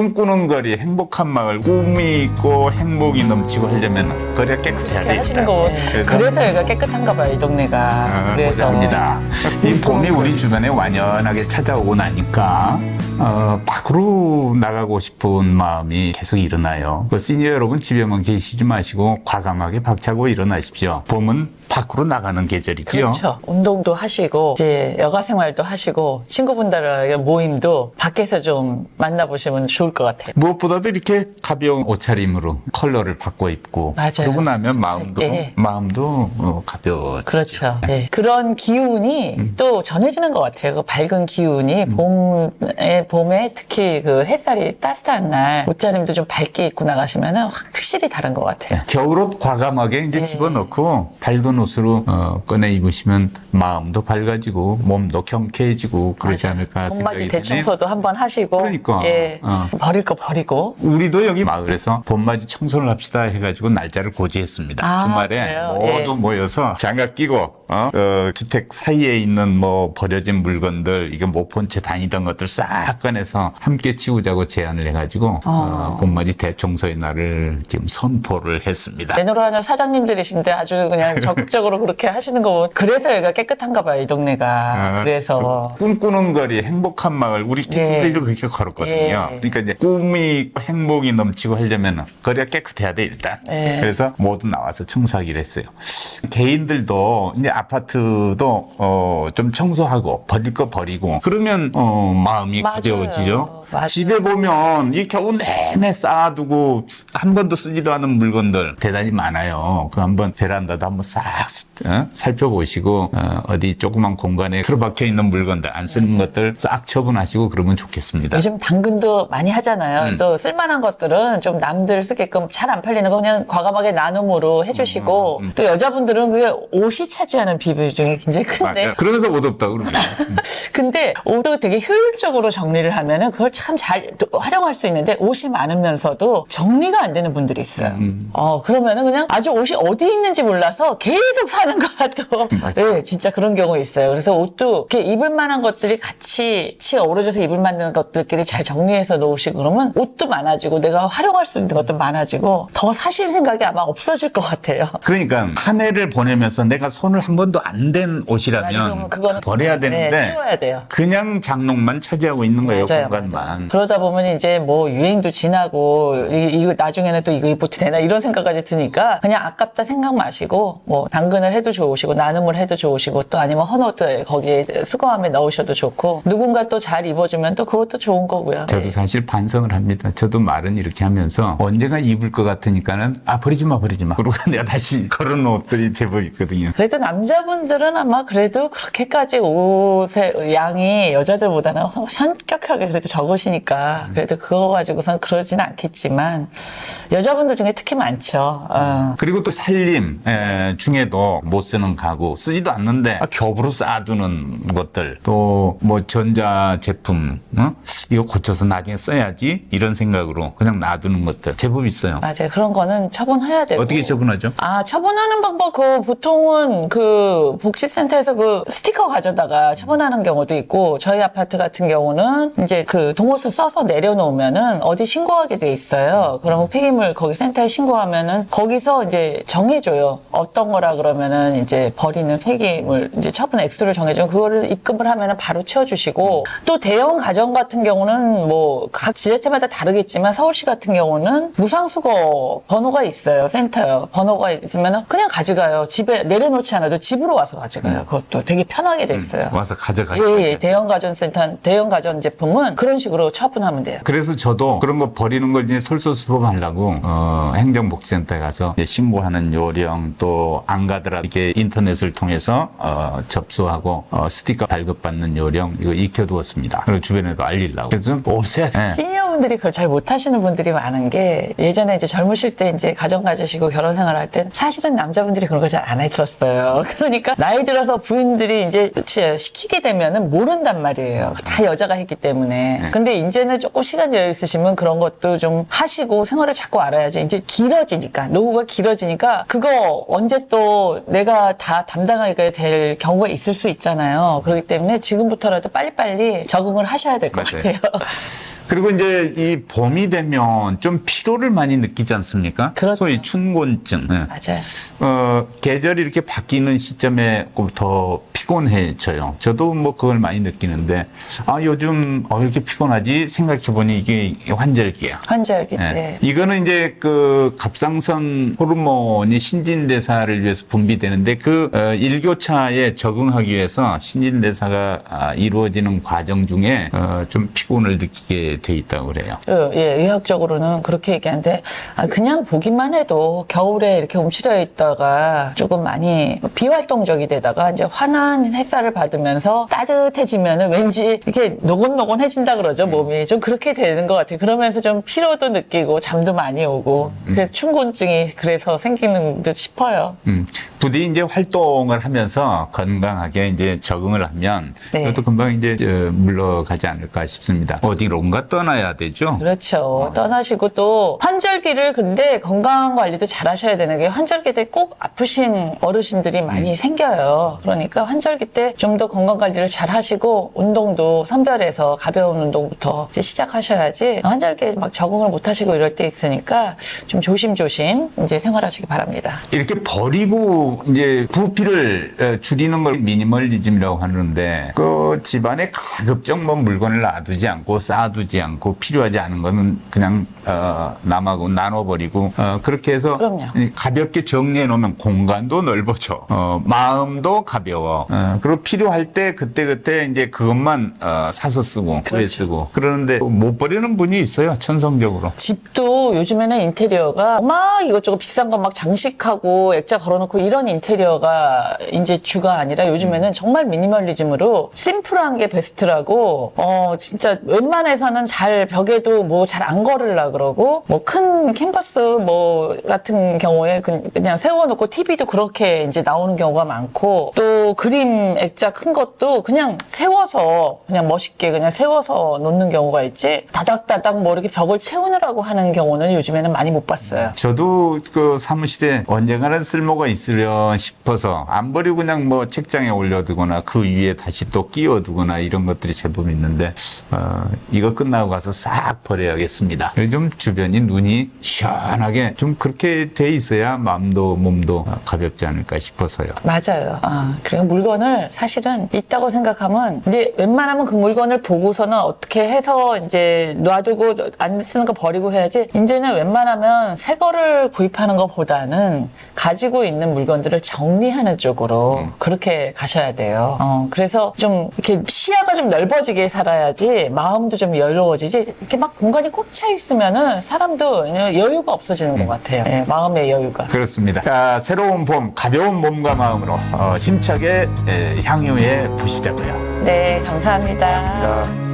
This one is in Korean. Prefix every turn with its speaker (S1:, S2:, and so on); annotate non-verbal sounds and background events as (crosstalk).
S1: 꿈꾸는 거리, 행복한 마을, 꿈이 있고 행복이 넘치고 하려면 거리가 깨끗해야.
S2: 하시는
S1: 일단.
S2: 거
S1: 그래서
S2: 그래서 여기가 깨끗한가 봐요 이 동네가
S1: 어,
S2: 그래서
S1: 합니다. 이 (laughs) 봄이 우리 주변에 완연하게 찾아오고 나니까 어, 밖으로 나가고 싶은 마음이 계속 일어나요. 그 시니어 여러분 집에만 계시지 마시고 과감하게 박차고 일어나십시오. 봄은 밖으로 나가는 계절이지요.
S2: 그렇죠. 운동도 하시고 이제 여가 생활도 하시고 친구분들의 모임도 밖에서 좀 만나보시면 좋을 것 같아요.
S1: 무엇보다도 이렇게 가벼운 옷차림으로 컬러를 바꿔 입고
S2: 맞아요.
S1: 그러고 나면 마음도
S2: 네.
S1: 마음도 어, 가벼워.
S2: 그렇죠. 네. 그런 기운이
S1: 음.
S2: 또 전해지는 것 같아요. 그 밝은 기운이 봄에 봄에 특히 그 햇살이 따뜻한 날 옷차림도 좀 밝게 입고 나가시면 확실히 다른 것 같아요.
S1: 겨울옷 과감하게 이제
S2: 네.
S1: 집어넣고 밝은 옷으로 어, 꺼내 입으시면 마음도 밝아지고 몸도 경쾌해지고 그러지 않을까
S2: 봄맞이
S1: 생각이 드네요.
S2: 대청소도 한번 하시고
S1: 그러니까.
S2: 예.
S1: 어.
S2: 버릴 거 버리고
S1: 우리도 여기 마을에서 봄맞이 청소를 합시다 해가지고 날짜를 고지했습니다.
S2: 아,
S1: 주말에
S2: 그래요?
S1: 모두
S2: 예.
S1: 모여서 장갑 끼고 어? 어, 주택 사이에 있는 뭐 버려진 물건들 이거 못본 채 다니던 것들 싹 꺼내서 함께 치우자고 제안을 해가지고 어, 봄맞이 대청소의 날을 지금 선포를 했습니다.
S2: 내노라하는 사장님들이신데 아주 그냥 (laughs) 적극적으로 그렇게 하시는 거 보면 그래서 여기가 깨끗한가 봐요 이 동네가
S1: 아,
S2: 그래서
S1: 꿈꾸는 거리, 행복한 마을, 우리
S2: 예.
S1: 캐치프레이즈를 그렇게 걸었거든요.
S2: 예.
S1: 그러니까 이제 꿈이 있고 행복이 넘치고 하려면 거리가 깨끗해야 돼 일단.
S2: 예.
S1: 그래서 모두 나와서 청소하기로 했어요. 개인들도 이제 아파트도 어, 좀 청소하고 버릴 거 버리고 그러면 어, 마음이
S2: 맞아요.
S1: 가벼워지죠.
S2: 맞아요.
S1: 집에 보면 이 겨우 내내 쌓아두고 한 번도 쓰지도 않은 물건들 대단히 많아요. 그 한번 베란다도 한번 싹 어? 살펴보시고 어, 어디 조그만 공간에 틀어박혀 있는 물건들 안 쓰는 것들 싹 처분하시고 그러면 좋겠습니다.
S2: 요즘 당근도 많이 하잖아요.
S1: 음.
S2: 또 쓸만한 것들은 좀 남들 쓰게끔 잘 안 팔리는 거 그냥 과감하게 나눔으로 해주시고
S1: 음,
S2: 또 여자분 들은 그게 옷이 차지하는 비중이 굉장히 큰데
S1: 맞아요. 그러면서 못 없다 그러면 (laughs)
S2: 근데 옷도 되게 효율적으로 정리를 하면은 그걸 참 잘 활용할 수 있는데 옷이 많으면서도 정리가 안 되는 분들이 있어요.
S1: 음.
S2: 어 그러면은 그냥 아주 옷이 어디 있는지 몰라서 계속 사는 거야 또. (laughs) 네, 진짜 그런 경우 있어요. 그래서 옷도 이렇게 입을 만한 것들이 같이 치 어우러져서 입을 만한 것들끼리 잘 정리해서 놓으시고 그러면 옷도 많아지고 내가 활용할 수 있는 것도 많아지고 더 사실 생각이 아마 없어질 것 같아요.
S1: 그러니까 한 해를 보내면서 내가 손을 한 번도 안 댄 옷이라면 버려야 되는데
S2: 네, 치워야 돼요.
S1: 그냥 장롱만 차지하고 있는 거예요
S2: 맞아요,
S1: 공간만.
S2: 맞아요. 그러다 보면 이제 뭐 유행도 지나고 이, 이거 나중에는 또 이거 입어도 되나 이런 생각까지 드니까 그냥 아깝다 생각 마시고 뭐 당근을 해도 좋으시고 나눔을 해도 좋으시고 또 아니면 헌옷을 거기에 수거함에 넣으셔도 좋고 누군가 또 잘 입어주면 또 그것도 좋은 거고요.
S1: 저도 사실 반성을 합니다. 저도 말은 이렇게 하면서 언젠가 입을 것 같으니까는 아 버리지 마 버리지 마. 그러고 (laughs) 내가 다시 걸어놓 은 옷들이 제법 있거든요.
S2: 그래도 남자분들은 아마 그래도 그렇게까지 옷의 양이 여자들보다는 현격하게 그래도 적으시니까 그래도 그거 가지고선 그러지는 않겠지만 여자분들 중에 특히 많죠. 어.
S1: 그리고 또 살림 에, 중에도 못 쓰는 가구 쓰지도 않는데 아, 겹으로 쌓아두는 것들 또 뭐 전자 제품 어? 이거 고쳐서 나중에 써야지 이런 생각으로 그냥 놔두는 것들 제법 있어요.
S2: 맞아요. 그런 거는 처분해야 되고.
S1: 어떻게 처분하죠?
S2: 아, 처분하는 방법, 그, 보통은 그, 복지센터에서 그 스티커 가져다가 처분하는 경우도 있고, 저희 아파트 같은 경우는 이제 그 동호수 써서 내려놓으면은 어디 신고하게 돼 있어요. 그러면 폐기물 거기 센터에 신고하면은 거기서 이제 정해줘요. 어떤 거라 그러면은 이제 버리는 폐기물, 이제 처분 액수를 정해주면 그거를 입금을 하면은 바로 치워주시고, 또 대형 가정 같은 경우는 뭐 각 지자체마다 다르겠지만 서울시 같은 경우는 무상수거 번호가 있어요. 센터요. 번호가 있으면 그냥 가져가 요. 집에 내려놓지 않아도 집으로 와서 가져가요. 그것도 되게 편하게 돼 있어요.
S1: 와서 가져가요.
S2: 예, 예. 대형 가전 센터, 대형 가전 제품은 그런 식으로 처분하면 돼요.
S1: 그래서 저도 그런 거 버리는 걸 이제 솔선수범하려고 어, 행정복지센터에 가서 이제 신고하는 요령 또 안 가더라도 이렇게 인터넷을 통해서 어, 접수하고 어, 스티커 발급받는 요령 이거 익혀두었습니다. 그리고 주변에도 알리려고. 그래서 좀 오세요. 네.
S2: 시니 어분들이 그걸 잘 못하시는 분들이 많은 게 예전에 이제 젊으실 때 이제 가정 가지시고 결혼 생활 할 때 사실은 남자분들이 그런 걸 잘 안 했었어요. (laughs) 그러니까 나이 들어서 부인들이 이제 시키게 되면은 모른단 말이에요. 다 여자가 했기 때문에. 근데 이제는 조금 시간이 여유 있으시면 그런 것도 좀 하시고 생활을 자꾸 알아야죠. 이제 길어지니까 노후가 길어지니까 그거 언제 또 내가 다 담당하게 될 경우가 있을 수 있잖아요. 그렇기 때문에 지금부터라도 빨리빨리 적응을 하셔야 될 것. 같아요. (laughs)
S1: 그리고 이제 이 봄이 되면 좀 피로를 많이 느끼지 않습니까?
S2: 그렇죠.
S1: 소위 춘곤증. 예.
S2: 맞아요.
S1: 어, 계절이 이렇게 바뀌는 시점에 더 피곤해져요. 저도 뭐 그걸 많이 느끼는데, 아, 요즘 어, 이렇게 피곤하지? 생각해 보니 이게 환절기야.
S2: 환절기
S1: 예.
S2: 때.
S1: 이거는 이제 그 갑상선 호르몬이 신진대사를 위해서 분비되는데 그 어, 일교차에 적응하기 위해서 신진대사가 아, 이루어지는 과정 중에 어, 좀 피곤을 느끼게 돼 있다고 그래요.
S2: 그, 예, 의학적으로는 그렇게 얘기하는데, 아, 그냥 보기만 해도 겨울에 이렇게 움츠려 있다가 조금 많이 비활동적이 되다가 이제 환한 햇살을 받으면서 따뜻해지면은 왠지 이렇게 노곤노곤해진다 그러죠, 몸이. 좀 그렇게 되는 것 같아요. 그러면서 좀 피로도 느끼고 잠도 많이 오고. 그래서 춘곤증이 그래서 생기는 듯 싶어요.
S1: 음, 부디 이제 활동을 하면서 건강하게 이제 적응을 하면
S2: 네.
S1: 그것도 금방 이제 저 물러가지 않을까 싶습니다. 어디론가 떠나야 되죠.
S2: 그렇죠. 떠나시고 또 환절기를 근데 건강 관리도 잘 하셔야 되는 게 환절기 때 꼭 아프신 어르신들이 많이 생겨요. 그러니까 환절기 때 좀 더 건강 관리를 잘 하시고 운동도 선별해서 가벼운 운동부터 이제 시작하셔야지 환절기에 막 적응을 못 하시고 이럴 때 있으니까 좀 조심조심 이제 생활하시기 바랍니다.
S1: 이렇게 버리고 이제 부피를 어, 줄이는 걸 미니멀리즘이라고 하는데 그 집안에 가급적 뭐 물건을 놔두지 않고 쌓아두지 않고 필요 하지 않은 거는 그냥 어, 남하고 나눠버리고 어, 그렇게 해서
S2: 그럼요.
S1: 가볍게 정리해 놓으면 공간도 넓어져 어, 마음도 가벼워 어, 그리고 필요할 때 그때 그때 이제 그것만 어, 사서 쓰고 그래
S2: 그렇죠.
S1: 쓰고 그러는데 못 버리는 분이 있어요 천성적으로
S2: 집도 요즘에는 인테리어가 막 이것저것 비싼 거 막 장식하고 액자 걸어놓고 이런 인테리어가 이제 주가 아니라 요즘에는 정말 미니멀리즘으로 심플한 게 베스트라고 어 진짜 웬만해서는 잘 벽에도 뭐 잘 안 걸으려 그러고 뭐 큰 캔버스 뭐 같은 경우에 그- 그냥 세워놓고 TV도 그렇게 이제 나오는 경우가 많고 또 그림 액자 큰 것도 그냥 세워서 그냥 멋있게 그냥 세워서 놓는 경우가 있지 다닥다닥 뭐 이렇게 벽을 채우느라고 하는 경우는 요즘에는 많이 못 봤어요.
S1: 저도 그 사무실에 언젠가는 쓸모가 있으려 싶어서 안 버리고 그냥 뭐 책장에 올려두거나 그 위에 다시 또 끼워두거나 이런 것들이 제법 있는데 어, 이거 끝나고 가서 싹 버려야겠습니다. 좀 주변이 눈이 시원하게 좀 그렇게 돼 있어야 마음도 몸도 가볍지 않을까 싶어서요.
S2: 맞아요. 아, 그리 고 물건을 사실은 있다고 생각하면 이제 웬만하면 그 물건을 보고서는 어떻게 해서 이제 놔두고 안 쓰는 거 버리고 해야지 이제는 웬만하면 새 거를 구입하는 것보다는 가지고 있는 물건들을 정리하는 쪽으로 그렇게 가셔야 돼요. 어, 그래서 좀 이렇게 시야가 좀 넓어지게 살아야지 마음도 좀 여유로워지지 이렇게 막 공간이 꽉 차 있으면은 사람도 여유가 없어지는 것 같아요. 예, 마음의 여유가.
S1: 그렇습니다. 자, 새로운 봄 가벼운 몸과 마음으로 어, 힘차게 에, 향유해 보시자고요.
S2: 네, 감사합니다.
S1: 자.